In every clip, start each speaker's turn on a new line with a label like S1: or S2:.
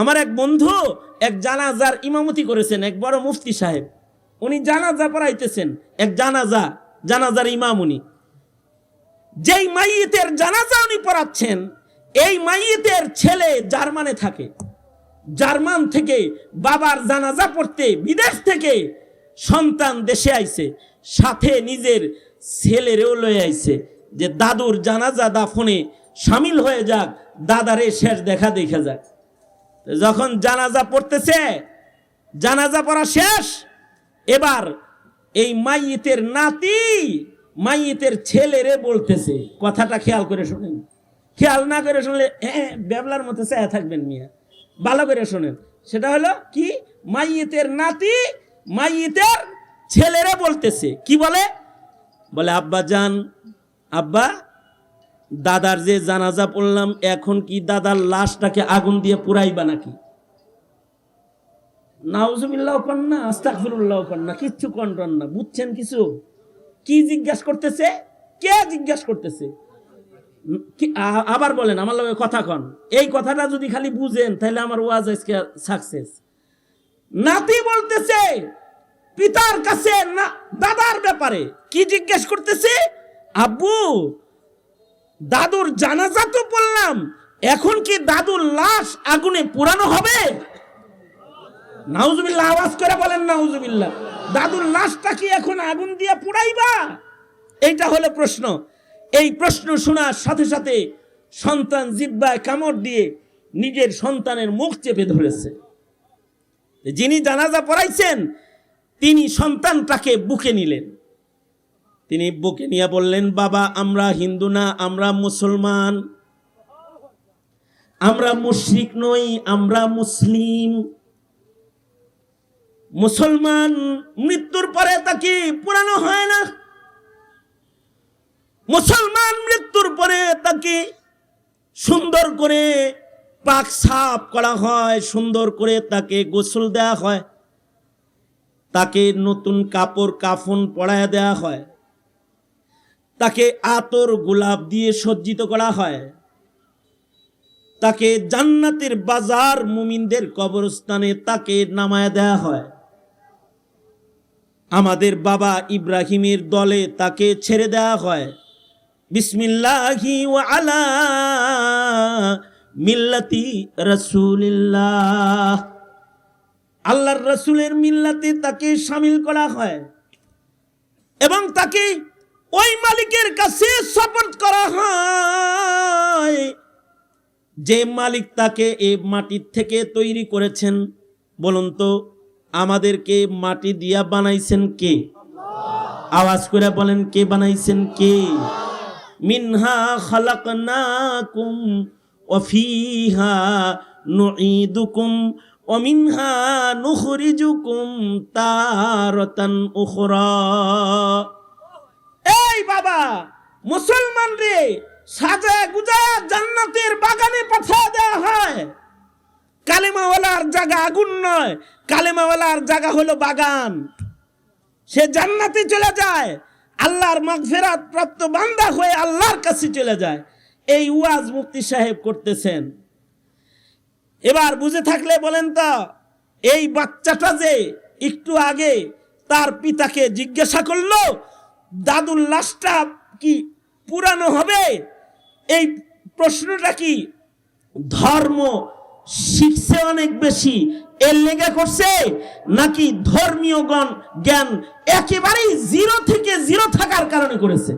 S1: আমার এক বন্ধু এক জানাজার ইমামতি করেছেন, এক বড় মুফতি সাহেব। উনি জানাজা পড়াইতেছেন, এক জানাজা, জানাজার ইমাম উনি। যেই মাইয়েতের জানাজা উনি পড়াচ্ছেন, এই মাইয়েতের ছেলে জার্মানে থাকে। জার্মান থেকে বাবার জানাজা পড়তে বিদেশ থেকে সন্তান দেশে আইছে, সাথে নিজের ছেলেরেও লয়ে আইছে। যে দাদুর জানাজা দাফনে সামিল হয়ে যাক, দাদারে শেষ দেখা দেখা যাক। যখন জানাজা পড়তেছে, জানাজা পড়া শেষ, এবার এই মাইয়েতের নাতি মাইয়েতের ছেলেরে বলতেছে, কথাটা খেয়াল করে শোনেন। খেয়াল না করে শুনলে হ্যাঁ ব্যাবলার মতো চায়া থাকবেন মিয়া। ভালো করে শোনেন। সেটা হলো কি? মাইয়েতের নাতি মাইয়েতের ছেলেরে বলতেছে। কি বলে? বলে, আব্বা যান আব্বা দাদার যে জানাজা পড়লাম, এখন কি দাদার লাশটাকে আগুন দিয়ে পুরাইবা নাকি? নাউজুবিল্লাহ কন না আস্তাকফিরুল্লাহ কন না, কিচ্ছু কন্টন না বুঝছেন কিছু? কি জিজ্ঞাস করতেছে? কে জিজ্ঞাস করতেছে? আবার বলেন, আমার লগে কথা কন। এই কথাটা যদি খালি বুঝেন, তাহলে আমার ওয়াজ আজকে সাকসেস নাতি বলতেছে, পিতার কাছে না, দাদার ব্যাপারে। কি জিজ্ঞেস করতেছে? আব্বু দাদুর জানাজা তো বললাম, এখন কি দাদুর লাশ আগুনে পুরানো হবে? নাউজুবিল্লাহ, আওয়াজ করে বলেন নাউজুবিল্লাহ। দাদুর লাশটা কি এখন আগুন দিয়ে পুড়াইবা? এইটা হলো প্রশ্ন। এই প্রশ্ন শোনার সাথে সাথে সন্তান জিব্বায় কামড় দিয়ে নিজের সন্তানের মুখ চেপে ধরেছে। যিনি জানাজা পড়াইছেন, তিনি সন্তানটাকে বুকে নিলেন। তিনি বুকে নিয়ে বললেন, বাবা, আমরা হিন্দু না, আমরা মুসলমান। আমরা মুশরিক নই, আমরা মুসলিম। মুসলমান মৃত্যুর পরে তাকে পুরানো হয় না? মুসলমান মৃত্যুর পরে তাকে সুন্দর করে পাক সাফ করা হয়, সুন্দর করে তাকে গোসল দেওয়া হয়, তাকে নতুন কাপড়, কাফন পরায় দেওয়া হয়। তাকে আতর গোলাপ দিয়ে সজ্জিত করা হয়। তাকে জান্নাতের বাজার মুমিনদের কবরস্থানে তাকে নামায় দেওয়া হয়। আমাদের বাবা ইব্রাহিমের দলে তাকে ছেড়ে দেওয়া হয়। বিসমিল্লাহি আলা মিল্লাতি রাসূলিল্লাহ। আল্লাহর রসুলের মিল্লাতে তাকে সামিল করা হয়। এবং তাকে ওই মালিকের কাছে সাপোর্ট করা হয়। যে মালিক তাকে এই মাটির থেকে তৈরি করেছেন, বলুন তো, আমাদেরকে মাটি দিয়া বানাইছেন কে? আওয়াজ করে বলেন, কে বানাইছেন কে? মিনহা খালাকনাকুম ওফিহা নুঈদুকুম ওমিনহা নুখরিজুকুম তারাতান উখরা। এই বাবা, মুসলমান রে সাজায় গুজায় জান্নাতের বাগানে পাঠা দেওয়া হয়। কালেমাওয়ালার জায়গা আগুন নয়, কালেমাওয়ালার জায়গা হলো বাগান। সে জান্নাতে চলে যায়, আল্লাহর মাগফিরাত প্রাপ্ত বান্দা হয়ে আল্লাহর কাছে চলে যায়। এই ওয়াজ মুফতি সাহেব করতেছেন। এবার বুঝে থাকলে বলেন তো, এই বাচ্চাটা যে একটু আগে তার পিতাকে জিজ্ঞাসা করল দাদুর লাশটা কি পুরানো হবে? এই প্রশ্নটা কি? ধর্ম শিখছে অনেক বেশি, এর লেগে করছে? নাকি ধর্মীয় গণ জ্ঞান একেবারেই জিরো থেকে জিরো থাকার কারণে করেছে?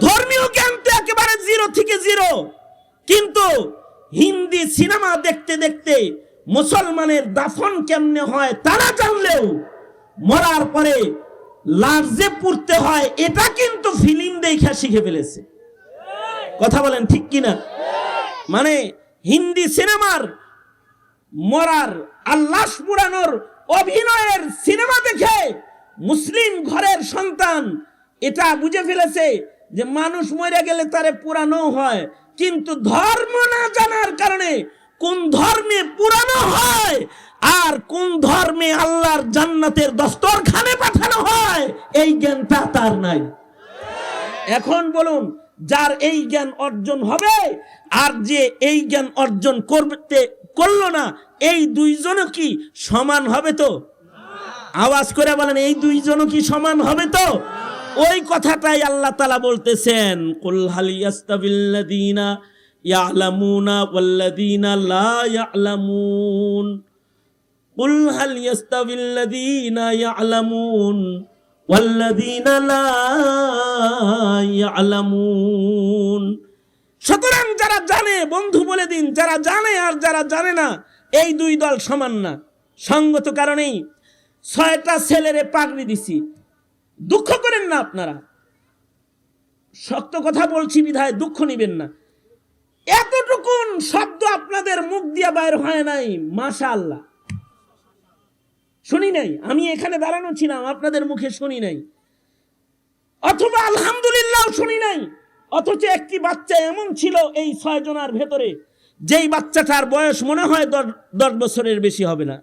S1: ধর্মীয় জ্ঞান তো একেবারে জিরো থেকে জিরো। কিন্তু হিন্দি সিনেমা দেখতে দেখতে মুসলমানের দাফন কেমনে হয় তারা জানলেও মরার পরে লার্জে পুড়তে হয়, এটা কিন্তু ফিল্ম দেখা শিখে ফেলেছে। কথা বলেন ঠিক কিনা? মানে হিন্দি সিনেমার মরার আল্লাহ পুরানোর অভিনয়ের সিনেমা দেখে মুসলিম ঘরের সন্তান এটা বুঝে ফেলেছে যে মানুষ মরে গেলে তারে পুরানো হয়, কিন্তু ধর্ম না জানার কারণে কোন ধর্মে পুরানো হয় আর কোন ধর্মে আল্লাহর জান্নাতের দস্তরখানে পাঠানো হয়, এই জ্ঞানটা তার নাই। এখন বলুন, যার এই জ্ঞান অর্জন হবে আর যে এই জ্ঞান অর্জন করতে করল না, এই দুইজনও কি সমান হবে তো? আওয়াজ করে বলেন, এই দুইজনও কি সমান হবে তো? ওই কথাটাই আল্লাহ তালা বলতেছেন, কুল হালিয়াস্তাবিল্লাদিনা ইয়ালামুনা ওয়াল্লাদিনা লা ইয়ালামুন قل هل يستوي الذين يعلمون والذين لا يعلمون সুতরাং যারা জানে বন্ধু বলে দিন যারা জানে আর যারা জানে না এই দুই দল সমান না সঙ্গত কারণেই ছয়টা ছেলেরে পাগড়ি দিছি দুঃখ করেন না আপনারা শক্ত কথা বলছি বিধায় দুঃখ নিবেন না এতটুকুন শব্দ আপনাদের মুখ দিয়া বাইর হয় নাই মাশা আল্লাহ শুনি নাই? আমি এখানে দাঁড়ানো ছিলাম, আপনাদের মুখে শুনি নাই। অথবা আলহামদুলিল্লাহ শুনি নাই। অথচ একটি বাচ্চা এমন ছিল এই ছয় জনার ভেতরে, যেই বাচ্চাটার বয়স মনে হয় দশ বছরের বেশি হবে না।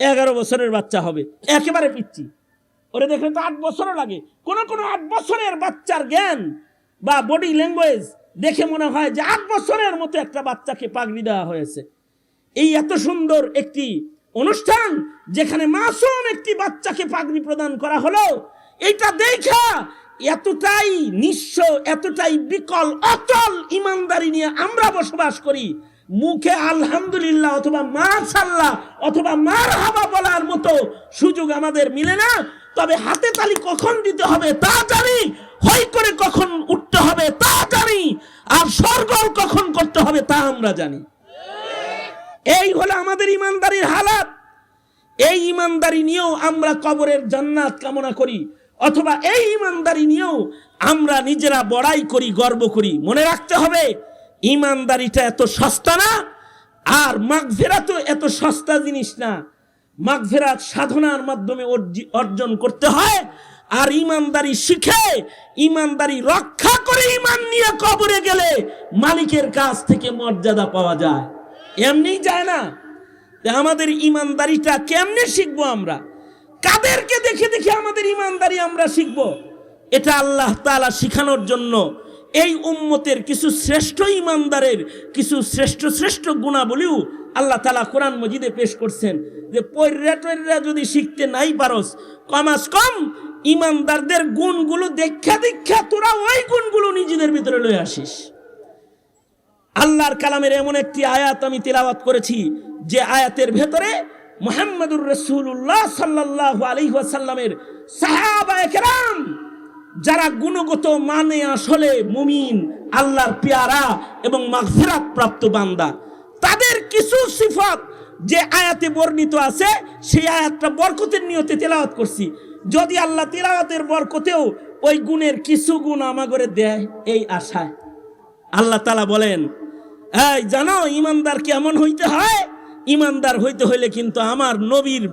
S1: এগারো বছরের বাচ্চা হবে। একেবারে পিচ্ছি ওরে দেখলে তো আট বছরও লাগে। কোন কোনো আট বছরের বাচ্চার জ্ঞান বা বডি ল্যাঙ্গুয়েজ দেখে মনে হয় যে আট বছরের মতো একটা বাচ্চাকে পাগড়ি দেওয়া হয়েছে। এই এত সুন্দর একটি অনুষ্ঠান যেখানে মাসুম একটি বাচ্চাকে পাগড়ি প্রদান করা হলো, এইটা দেখা এতটাই নিঃস্ব, এতটাই বিকল অচল ইমানদারি নিয়ে আমরা বসবাস করি। মুখে আলহামদুলিল্লাহ অথবা মা মাশাল্লাহ অথবা মার হাবা বলার মতো সুযোগ আমাদের মিলে না। তবে হাতে তালি কখন দিতে হবে তা জানি, হই করে কখন উঠতে হবে তা জানি, আর সরগল কখন করতে হবে তা আমরা জানি। এই হলো আমাদের ইমানদারির হালাত। এই ইমানদারি নিয়েও আমরা কবরের জান্নাত কামনা করি, অথবা এই ইমানদারি নিয়েও আমরা নিজেরা বড়াই করি, গর্ব করি। মনে রাখতে হবে, ইমানদারিটা এত সস্তা না, আর মাগফেরাত এত সস্তা জিনিস না। মাগফেরাত সাধনার মাধ্যমে অর্জি- অর্জন করতে হয়। আর ইমানদারি শিখে, ইমানদারি রক্ষা করে ইমান নিয়ে কবরে গেলে মালিকের কাছ থেকে মর্যাদা পাওয়া যায়। এমনি যায় না। আমাদের ইমানদারিটা কেমনে শিখব আমরা? কাদেরকে দেখে দেখে আমাদের ইমানদারি আমরা শিখব? এটা আল্লাহ তাআলা শিখানোর জন্য এই উম্মতের কিছু শ্রেষ্ঠ ইমানদারের কিছু শ্রেষ্ঠ শ্রেষ্ঠ গুণাবলীও আল্লাহ তালা কোরআন মজিদে পেশ করছেন যে পৈরা টৈরা যদি শিখতে নাই পারস, কমাস কম ইমানদারদের গুণগুলো দেখা দেখা তোরা ওই গুণগুলো নিজেদের ভিতরে লয়ে আসিস। আল্লাহর কালামের এমন একটি আয়াত আমি তেলাওয়াত করেছি যে আয়াতের ভেতরে মোহাম্মদুর রসুল্লাহ সাল্লাহ আলহিহাসাল্লামের সাহাবা একরাম, যারা গুণগত মানে আসলে মুমিন, আল্লাহর পেয়ারা এবং মাগফিরাত প্রাপ্ত বান্দা। তাদের কিছু সিফত যে আয়াতে বর্ণিত আছে, সেই আয়াতটা বরকতের নিয়তে তেলাওয়াত করছি। যদি আল্লাহ তেলাওয়াতের বরকতেও ওই গুণের কিছু গুণ আমাগরে দেয়, এই আশায়। আল্লাহ তালা বলেন, এই জানো ইমানদার কেমন হইতে হয়? ইমানদার হইতে হইলে কিন্তু আমার নবীর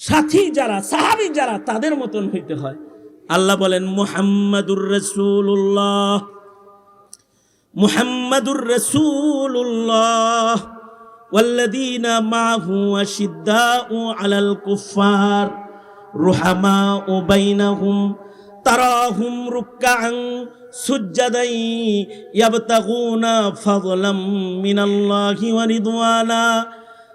S1: সাথী যারা, সাহাবি যারা, তাদের মতন হইতে হয়। আল্লাহ বলেন, মুহাম্মাদুর রসুল্লাহ মুহাম্মাদুর রসুল্লাহ والذين معه أشداء على الكفار رحماء بينهم تراهم ركعا سجدا يبتغون فضلا من الله ورضوانا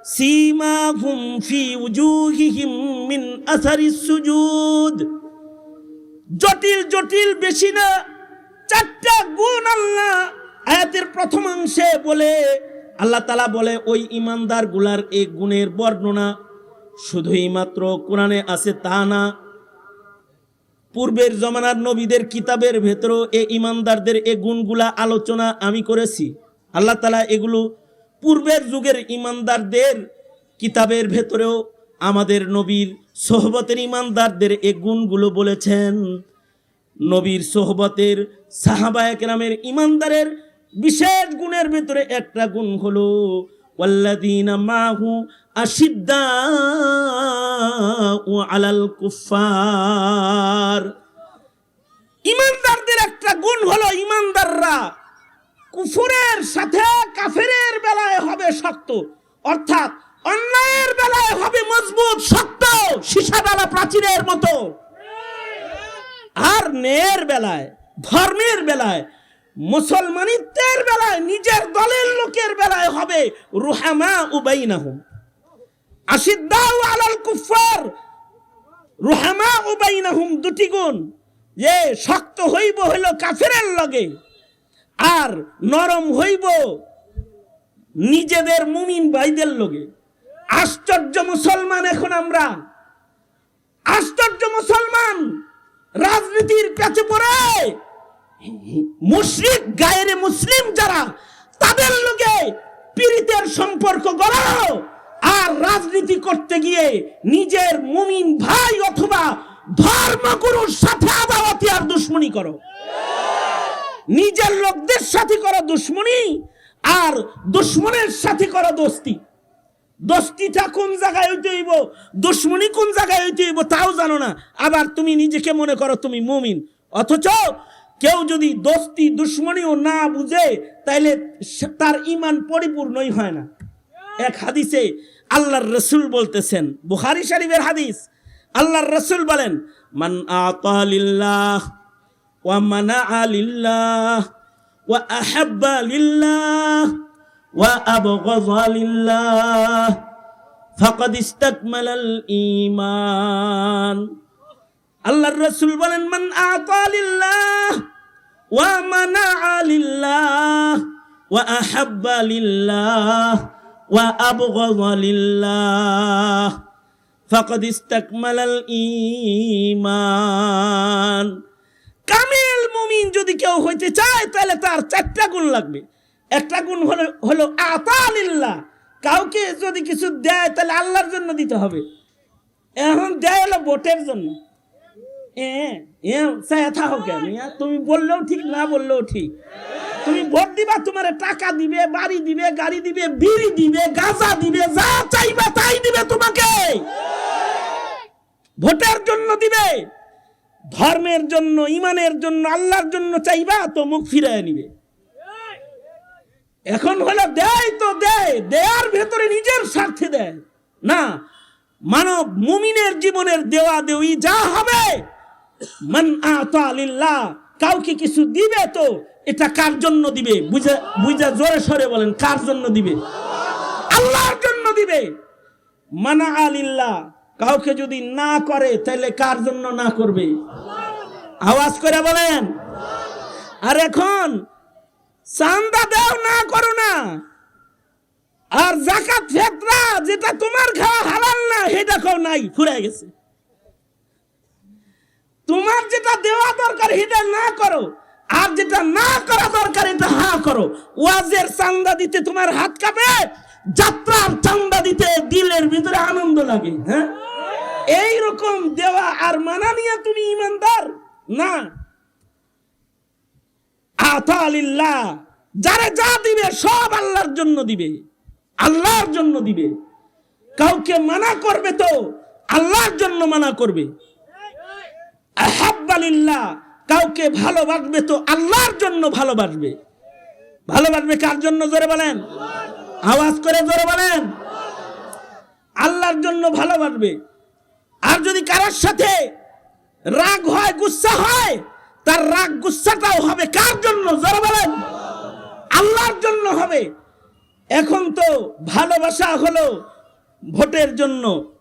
S1: سيماهم في وجوههم من أثر السجود জটিল জটিল বেশি না চারটা গুণ আল্লাহ আয়াতের প্রথমাংশে বলে, আল্লাহ তালা বলে, ওই ইমানদারগুলার এই গুণের বর্ণনা শুধুই মাত্র কোরআনে আছে তা না। পূর্বের জমানার নবীদের কিতাবের ভেতরেও এ ইমানদারদের এ গুণগুলা আলোচনা আমি করেছি। আল্লাহ তালা এগুলো পূর্বের যুগের ইমানদারদের কিতাবের ভেতরেও আমাদের নবীর সোহবতের ইমানদারদের এ গুণগুলো বলেছেন। নবীর সোহবতের সাহাবায়ক নামের ইমানদারের বিশেষ গুণের ভিতরে একটা গুণ হলো, ওয়াল্লাযীনা মাহু আশিদ্দা আলাল কুফার ইমানদারদের একটা গুণ হলো, ইমানদাররা কুফুরের সাথে কাফেরের বেলায় হবে শক্ত। অর্থাৎ অন্যায়ের বেলায় হবে মজবুত, শক্ত সীসাডালা প্রাচীরের মতো। আর ন্যায়ের বেলায়, ধর্মের বেলায় মুসলমানিত্বের বেলায়, নিজের দলের লোকের বেলায় হবে রুহামা উবাইনাহুম আশিদ্দাউ আলাল কুফার রুহামা উবাইনাহুম দুটি গুণ। যে শক্ত হইব হইল কাফেরের লগে, আর নরম হইব নিজেদের মুমিন ভাইদের লগে। আশ্চর্য মুসলমান এখন আমরা। আশ্চর্য মুসলমান রাজনীতির কাছে পড়ে। মুশরিক গায়েরে মুসলিম যারা, তাদের লোকে পীড়িতের সম্পর্ক গড়াও আর রাজনীতি করতে গিয়ে নিজের মুমিন ভাই অথবা ধর্মগুরুর সাথে আদাওয়াতি আর দুশ্মনী করো। নিজের লোকদের সাথে করো দুশ্মনী আর দুশ্মনের সাথে করো দোস্তি। দোস্তিটা কোন জায়গায় হইতে হইব? দুশ্মনী কোন জায়গায় হইতে হইব তাও জানো না। আবার তুমি নিজেকে মনে করো তুমি মুমিন। অথচ কেউ যদি দোস্তি, দুশ্মনীও না বুঝে, তাইলে সে- তার ইমান পরিপূর্ণই হয় না। এক হাদিসে আল্লাহর রসুল বলতেছেন, বুখারি শরীফের হাদিস, আল্লাহর রসুল বলেন, মান আতালিল্লাহ ওয়া মানা লিল্লাহ ওয়া আহাব্বা লিল্লাহ ওয়া আবগাযা লিল্লাহ ফাকাদ ইস্তাকমালাল ঈমান। আল্লাহর রাসূল বলেন, মান আতালিল্লাহ ওয়া আহাব্বা লিল্লাহ, ওয়া আবগাযা লিল্লাহ। ফাকাদ ইস্তাকমালাল ঈমান। কামিল মুমিন যদি কেউ হইতে চায়, তাহলে তার চারটা গুণ লাগবে। একটা গুণ হলো হলো আতালিল্লাহ কাউকে যদি কিছু দেয়, তাহলে আল্লাহর জন্য দিতে হবে। এখন দেয় হলো ভোটের জন্য। থাকো কেন? তুমি বললেও ঠিক, না বললেও ঠিক। তুমি ভোট দিবা, তোমার টাকা দিবে, বাড়ি দিবে, গাড়ি দিবে, বিড়ি দিবে, গাঁজা দিবে, যা চাইবা তাই দিবে তোমাকে। ভোটের জন্য দিবে, ধর্মের জন্য, ইমানের জন্য, আল্লাহর জন্য চাইবা তো মুখ ফিরায় নিবে। এখন হলো দেয় তো দেয়, দেয়ার ভেতরে নিজের স্বার্থে দেয়। না, মানব মুমিনের জীবনের দেওয়া দেওয়ি যা হবে মান আতা কাউকে কিছু দিবে তো, এটা কার জন্য দিবে? বুঝা বুঝা জোরে সরে বলেন, কার জন্য দিবে? আল্লাহর জন্য দিবে। মানা আলিল্লাহ কাউকে যদি না করে তাহলে কার জন্য না করবে? আওয়াজ করে বলেন। আর এখন, চান্দা দাও না, করো না। আর জাকাত ফেতরা, যেটা তোমার খাওয়া হালাল না, সেটা খাও নাই ফুরে গেছে। তোমার যেটা দেওয়া দরকার সেটা না করো, আর যেটা না করা দরকার এটা হা করো। ওয়াজের চান্দা দিতে তোমার হাত কাঁপে, যাত্রার চান্দা দিতে দিলের ভিতরে আনন্দ লাগে হ্যাঁ? এই রকম দেওয়া আর মানা নিয়ে তুমি ইমানদার? না। আতালিল্লাহ, যারে যা দিবে সব আল্লাহর জন্য দিবে, আল্লাহর জন্য দিবে। কাউকে মানা করবে তো আল্লাহর জন্য মানা করবে। আহাব্বালিল্লাহ, কাউকে ভালোবাসবে তো আল্লাহর জন্য ভালোবাসবে। ভালোবাসবে কার জন্য? জোরে বলেন। আওয়াজ করে জোরে বলেন। আল্লাহর জন্য ভালোবাসবে। আর যদি কারোর সাথে রাগ হয়, গুসা হয়, তার রাগ, গুসাটাও হবে কার জন্য? জোরে বলেন। আল্লাহর জন্য হবে। এখন তো ভালোবাসা হলো ভোটের জন্য।